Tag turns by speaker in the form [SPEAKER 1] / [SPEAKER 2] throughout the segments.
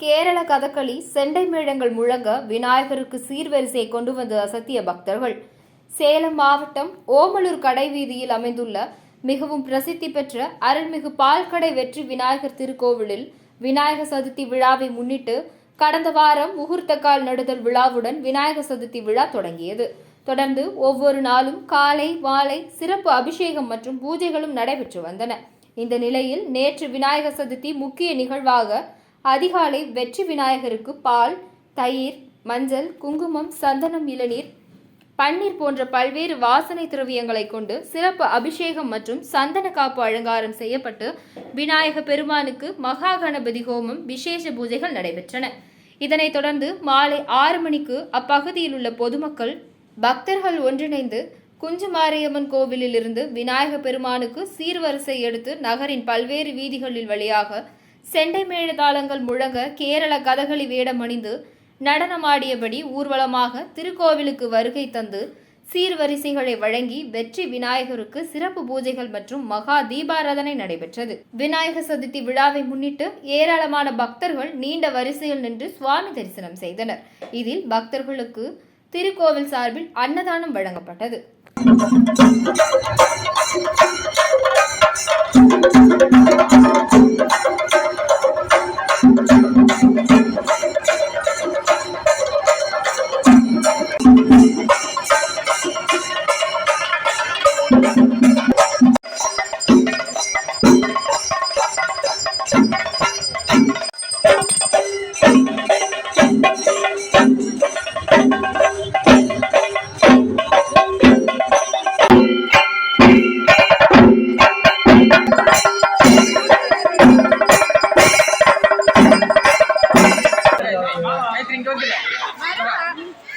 [SPEAKER 1] கேரள கதகளி செண்டை மேளங்கள் முழங்க விநாயகருக்கு சீர்வரிசை கொண்டு வந்து அசத்திய பக்தர்கள். சேலம் மாவட்டம் ஓமலூர் கடைவீதியில் அமைந்துள்ள மிகவும் பிரசித்தி பெற்ற அருள்மிகு பால்கடை வெற்றி விநாயகர் திருக்கோவிலில் விநாயகர் சதுர்த்தி விழாவை முன்னிட்டு கடந்த வாரம் முகூர்த்த கால் நடுதல் விழாவுடன் விநாயகர் சதுர்த்தி விழா தொடங்கியது. தொடர்ந்து ஒவ்வொரு நாளும் காலை மாலை சிறப்பு அபிஷேகம் மற்றும் பூஜைகளும் நடைபெற்று வந்தன. இந்த நிலையில் நேற்று விநாயகர் சதுர்த்தி முக்கிய நிகழ்வாக அதிகாலை வெற்றி விநாயகருக்கு பால் தயிர் மஞ்சள் குங்குமம் சந்தனம் இளநீர் பன்னீர் போன்ற பல்வேறு வாசனை திரவியங்களை கொண்டு சிறப்பு அபிஷேகம் மற்றும் சந்தன காப்பு அலங்காரம் செய்யப்பட்டு விநாயக பெருமானுக்கு மகா கணபதி ஹோமம் விசேஷ பூஜைகள் நடைபெற்றன. இதனைத் தொடர்ந்து மாலை ஆறு மணிக்கு அப்பகுதியில் உள்ள பொதுமக்கள் பக்தர்கள் ஒன்றிணைந்து குஞ்சுமாரியம்மன் கோவிலில் இருந்து விநாயக பெருமானுக்கு சீர்வரிசை எடுத்து நகரின் பல்வேறு வீதிகளில் வழியாக செண்டை மேளதாளங்கள் முழங்க கேரள கதகளி வேடம் அணிந்து நடனமாடியபடி ஊர்வலமாக திருக்கோவிலுக்கு வருகை தந்து சீர்வரிசைகளை வழங்கி வெற்றி விநாயகருக்கு சிறப்பு பூஜைகள் மற்றும் மகா தீபாராதனை நடைபெற்றது. விநாயகர் சதுர்த்தி விழாவை முன்னிட்டு ஏராளமான பக்தர்கள் நீண்ட வரிசையில் நின்று சுவாமி தரிசனம் செய்தனர். இதில் பக்தர்களுக்கு திருக்கோவில் சார்பில் அன்னதானம் வழங்கப்பட்டது.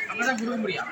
[SPEAKER 2] அப்பதான் கொடுக்க முடியும்.